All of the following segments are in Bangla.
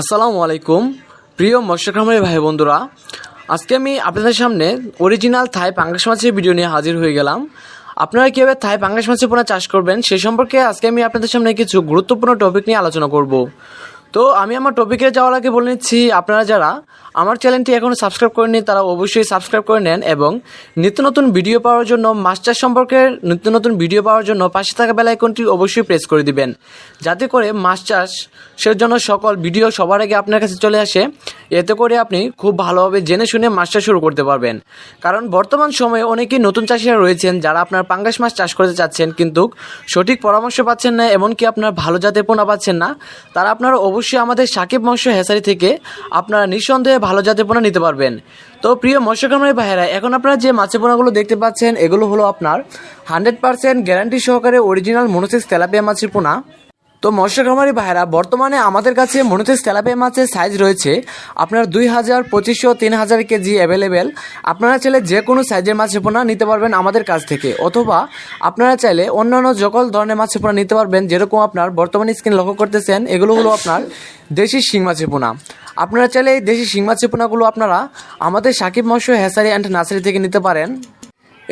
আসসালামু আলাইকুম। প্রিয় মৎস্যগ্রামের ভাই বন্ধুরা, আজকে আমি আপনাদের সামনে অরিজিনাল থাই পাঙ্গাস মাছের ভিডিও নিয়ে হাজির হয়ে গেলাম। আপনারা কীভাবে থাই পাঙ্গাস মাছের পোনা চাষ করবেন সে সম্পর্কে আজকে আমি আপনাদের সামনে কিছু গুরুত্বপূর্ণ টপিক নিয়ে আলোচনা করব। তো আমি আমার টপিকে যাওয়ার আগে বলে নিচ্ছি, আপনারা যারা আমার চ্যানেলটি এখনও সাবস্ক্রাইব করেননি, তারা অবশ্যই সাবস্ক্রাইব করে নেন এবং নিত্য নতুন ভিডিও পাওয়ার জন্য চাষ সম্পর্কে নিত্য নতুন ভিডিও পাওয়ার জন্য পাশে থাকা বেল আইকনটি অবশ্যই প্রেস করে দিবেন। যাতে করে মাছ চাষের জন্য সকল ভিডিও সবার আগে আপনার কাছে চলে আসে, এতে করে আপনি খুব ভালোভাবে জেনে শুনে মাছ চাষ শুরু করতে পারবেন। কারণ বর্তমান সময়ে অনেকেই নতুন চাষিরা রয়েছেন, যারা আপনার পাঙ্গাস মাছ চাষ করতে চাচ্ছেন, কিন্তু সঠিক পরামর্শ পাচ্ছেন না, এমনকি আপনার ভালো জাতের পোনা পাচ্ছেন না, তারা আপনারা অবশ্যই আমাদের সাকিব মৎস্য হেসারি থেকে আপনারা নিঃসন্দেহে ভালো জাতের পোনা নিতে পারবেন। তো প্রিয় মৎস্যকামী ভাইয়েরা, এখন আপনারা যে মাছের পোনাগুলো দেখতে পাচ্ছেন, এগুলো হলো আপনার হান্ড্রেড পার্সেন্ট গ্যারান্টি সহকারে অরিজিনাল মনোসিস তেলাপিয়া মাছের পোনা। তো মৎস্য খামারি ভাইরা, বর্তমানে আমাদের কাছে মনোতেজ তেলাপিয়া মাছের সাইজ রয়েছে। আপনার দুই হাজার, পঁচিশশো, তিন হাজার কেজি অ্যাভেলেবেল আপনারা চাইলে যে কোনো সাইজের মাছ পোনা নিতে পারবেন আমাদের কাছ থেকে। অথবা আপনারা চাইলে অন্যান্য সকল ধরনের মাছ পোনা নিতে পারবেন, যেরকম আপনার বর্তমানে স্ক্রিন লক্ষ্য করতেছেন, এগুলো হলো আপনার দেশি শিং মাছের পোনা। আপনারা চাইলে এই দেশি শিং মাছের পোনাগুলো আপনারা আমাদের সাকিব মৎস্য হ্যাসারি অ্যান্ড নার্সারি থেকে নিতে পারেন।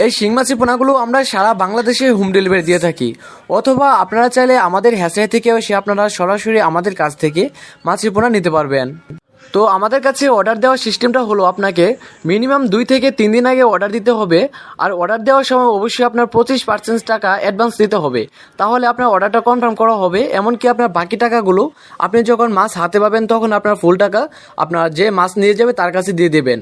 এই শিং মাছের পোনাগুলো আমরা সারা বাংলাদেশে হোম ডেলিভারি দিয়ে থাকি। অথবা আপনারা চাইলে আমাদের হ্যাসারি থেকে এসে আপনারা সরাসরি আমাদের কাছ থেকে মাছের পোনা নিতে পারবেন। তো আমাদের কাছে অর্ডার দেওয়ার সিস্টেমটা হলো আপনাকে মিনিমাম দুই থেকে তিন দিন আগে অর্ডার দিতে হবে। আর অর্ডার দেওয়ার সময় অবশ্যই আপনার পঁচিশ পার্সেন্ট টাকা অ্যাডভান্স দিতে হবে। তাহলে আপনার অর্ডারটা কনফার্ম করা হবে। এমনকি আপনার বাকি টাকাগুলো আপনি যখন মাছ হাতে পাবেন, তখন আপনার ফুল টাকা আপনার যে মাছ নিয়ে যাবে, তার কাছে দিয়ে দেবেন।